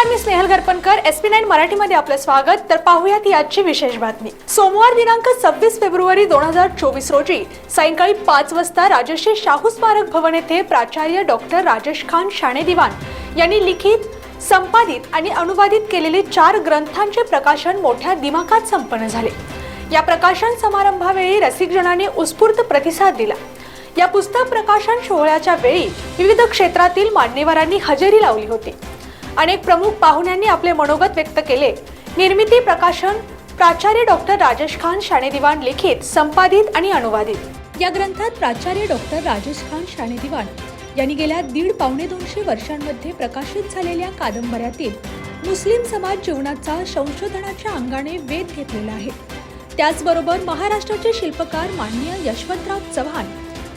नमस्कार मी Snehal Gharpankar S P nine मराठीमध्ये आपलं स्वागत. तर पाहूयात आजची विशेष बातमी. सोमवार दिनांक सव्वीस फेब्रुवारी दोन हजार चोवीस रोजी सायंकाळी पाच वाजता राजश्री शाहू स्मारक भवन येथे प्राचार्य डॉक्टर राजेश खान शाणे दिवान यांनी लिखित संपादित आणि अनुवादित केलेले चार ग्रंथांचे प्रकाशन मोठ्या दिमाखात संपन्न झाले. या प्रकाशन समारंभावेळी रसिकजनाने उत्स्फूर्त प्रतिसाद दिला. या पुस्तक प्रकाशन सोहळ्याच्या वेळी विविध क्षेत्रातील मान्यवरांनी हजेरी लावली होती. अनेक प्रमुख पाहुण्यांनी आपले मनोगत व्यक्त केले. निर्मिती प्रकाशन प्राचार्य डॉक्टर राजेश खान शाणेदिवाण लिखित संपादित आणि अनुवादित. या ग्रंथात प्राचार्य डॉक्टर राजेश खान शाणेदिवाण यांनी गेल्या दीड पावणे दोनशे वर्षांमध्ये प्रकाशित झालेल्या कादंबऱ्यातील मुस्लिम समाज जीवनाचा संशोधनाच्या अंगाने वेध घेतलेला आहे. त्याचबरोबर महाराष्ट्राचे शिल्पकार माननीय यशवंतराव चव्हाण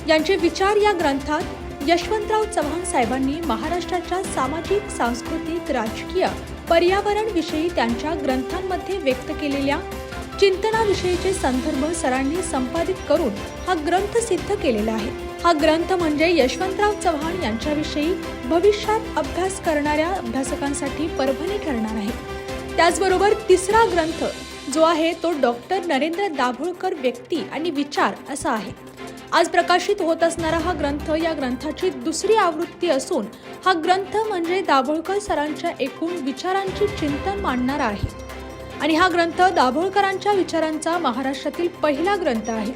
यांचे विचार या ग्रंथात यशवंतराव चव्हाण साहेबांनी महाराष्ट्राच्या सामाजिक सांस्कृतिक राजकीय पर्यावरण विषयी त्यांच्या ग्रंथांमध्ये व्यक्त केलेल्या चिंतनाविषयीचे संदर्भ सरांनी संपादित करून हा ग्रंथ सिद्ध केलेला आहे. हा ग्रंथ म्हणजे यशवंतराव चव्हाण यांच्याविषयी भविष्यात अभ्यास करणाऱ्या अभ्यासकांसाठी परभणी ठरणार आहे. त्याचबरोबर तिसरा ग्रंथ जो आहे तो डॉक्टर नरेंद्र दाभोळकर व्यक्ती आणि विचार असा आहे. आज प्रकाशित होत असणारा हा ग्रंथ या ग्रंथाची दुसरी आवृत्ती असून हा ग्रंथ म्हणजे दाभोळकर सरांच्या एकूण विचारांची चिंतन मांडणारा आहे. आणि हा ग्रंथ दाभोळकरांच्या विचारांचा महाराष्ट्रातील पहिला ग्रंथ आहे.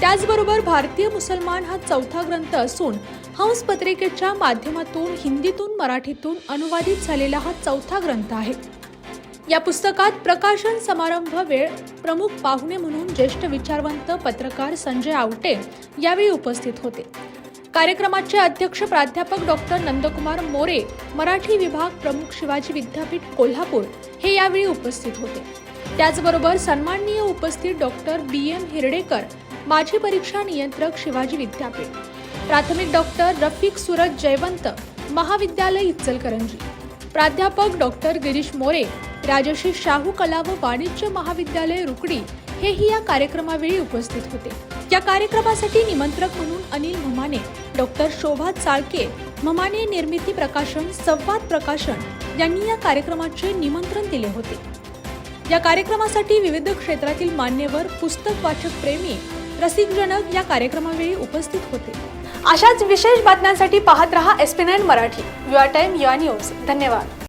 त्याचबरोबर भारतीय मुसलमान हा चौथा ग्रंथ असून हंस पत्रिकेच्या माध्यमातून हिंदीतून मराठीतून अनुवादित झालेला हा चौथा ग्रंथ आहे. या पुस्तकात प्रकाशन समारंभ वेळ प्रमुख पाहुणे म्हणून ज्येष्ठ विचारवंत पत्रकार संजय आवटे यावेळी उपस्थित होते. कार्यक्रमाचे अध्यक्ष प्राध्यापक डॉक्टर नंदकुमार मोरे मराठी विभाग प्रमुख शिवाजी विद्यापीठ कोल्हापूर हे यावेळी उपस्थित होते. त्याचबरोबर सन्माननीय उपस्थित डॉक्टर बी एम हिरडेकर माजी परीक्षा नियंत्रक शिवाजी विद्यापीठ प्राथमिक डॉक्टर रफिक सुरज जयवंत महाविद्यालय इचलकरंजी प्राध्यापक डॉक्टर गिरीश मोरे राजश्री शाहू कला व वाणिज्य महाविद्यालय रुकडी हेही या कार्यक्रमावेळी उपस्थित होते. या कार्यक्रमासाठी निमंत्रक म्हणून अनिल म्हमाने डॉक्टर शोभा चाळके म्हमाने निर्मिती प्रकाशन संवाद प्रकाशन यांनी या कार्यक्रमाचे निमंत्रण दिले होते. या कार्यक्रमासाठी विविध क्षेत्रातील मान्यवर पुस्तक वाचक प्रेमी रसिकजनक या कार्यक्रमावेळी उपस्थित होते. अशाच विशेष बातम्यांसाठी पाहत रहा S P nine Marathi. Your time your news धन्यवाद.